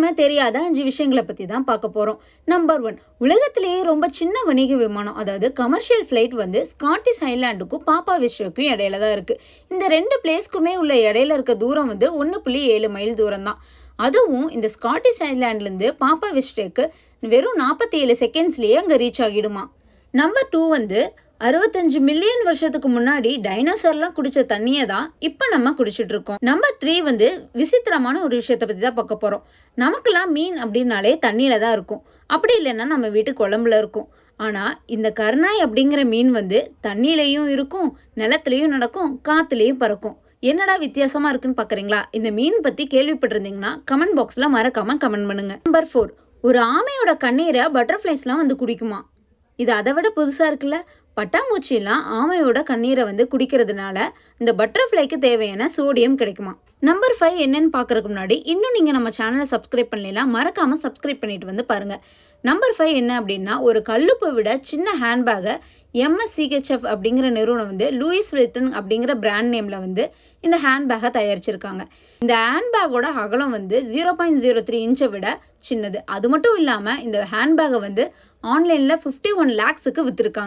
நம்ம தெரியாத அஞ்சு விஷயங்களை பத்தி தான் பார்க்க போறோம். நம்பர் ஒன் உலகத்திலேயே ரொம்ப சின்ன வணிக விமானம் அதாவது கமர்ஷியல் ஃபிளைட் வந்து ஸ்காட்டிஷ் ஐலாண்டுக்கும் பாப்பா விஸ்வக்கும் இடையில தான் இருக்கு. இந்த ரெண்டு பிளேஸ்க்குமே உள்ள இடையில இருக்க தூரம் வந்து ஒன்று புள்ளி ஏழு மைல் தூரம் தான். அதுவும் இந்த ஸ்காட்டிஷ் ஐலாண்ட்லேருந்து பாப்பா விஸ்டேக்கு வெறும் நாற்பத்தி ஏழு செகண்ட்ஸ்லேயே அங்கே ரீச் ஆகிடுமா? நம்பர் டூ வந்து அறுபத்தஞ்சு மில்லியன் வருஷத்துக்கு முன்னாடி டைனோசர்லாம் குடிச்ச தண்ணியை தான் இப்போ நம்ம குடிச்சிட்டு இருக்கோம். நம்பர் த்ரீ வந்து விசித்திரமான ஒரு விஷயத்தை பற்றி தான் பார்க்க போகிறோம் நமக்கெல்லாம் மீன் அப்படின்னாலே தண்ணியில தான் இருக்கும். அப்படி இல்லைன்னா நம்ம வீட்டு குழம்புல இருக்கும். ஆனால் இந்த கருணாய் அப்படிங்கிற மீன் வந்து தண்ணியிலையும் இருக்கும் நிலத்துலையும் நடக்கும் காத்துலேயும் பறக்கும். என்னடா வித்தியாசமா இருக்குன்னு பாக்குறீங்களா இந்த மீன் பத்தி கேள்விப்பட்டிருந்தீங்கன்னா கமெண்ட் பாக்ஸ்ல மறக்காம கமெண்ட் பண்ணுங்க. நம்பர் ஃபோர் ஒரு ஆமையோட கண்ணீரை பட்டர்ஃப்ளைஸ்லாம் வந்து குடிக்குமா? இது அதை விட புதுசாக இருக்குல்ல? பட்டாம்பூச்சிலாம் ஆமையோட கண்ணீரை வந்து குடிக்கிறதுனால இந்த பட்டர்ஃப்ளைக்கு தேவையான சோடியம் கிடைக்குமா நம்பர் ஃபைவ் என்னன்னு பார்க்கறதுக்கு முன்னாடி இன்னும் நீங்கள் நம்ம சேனலை சப்ஸ்கிரைப் பண்ணலாம் மறக்காம சப்ஸ்கிரைப் பண்ணிட்டு வந்து பாருங்க. நம்பர் ஃபைவ் என்ன அப்படின்னா ஒரு கல்லுப்பை விட சின்ன ஹேண்ட்பேக்கை எம்எஸ்சிஹெச்எஃப் அப்படிங்கிற நிறுவனம் வந்து லூயிஸ் வில்டன் அப்படிங்கிற பிராண்ட் நேம்ல வந்து இந்த ஹேண்ட்பேக்கை தயாரிச்சிருக்காங்க. இந்த ஹேண்ட்பேக்கோட அகலம் வந்து ஜீரோ பாயிண்ட் ஜீரோ த்ரீ இன்ச்சை விட சின்னது. அது மட்டும் இல்லாமல் இந்த ஹேண்ட்பேக்கை வந்து ஆன்லைனில் ஃபிஃப்டி ஒன் லேக்ஸுக்கு விற்றுருக்காங்க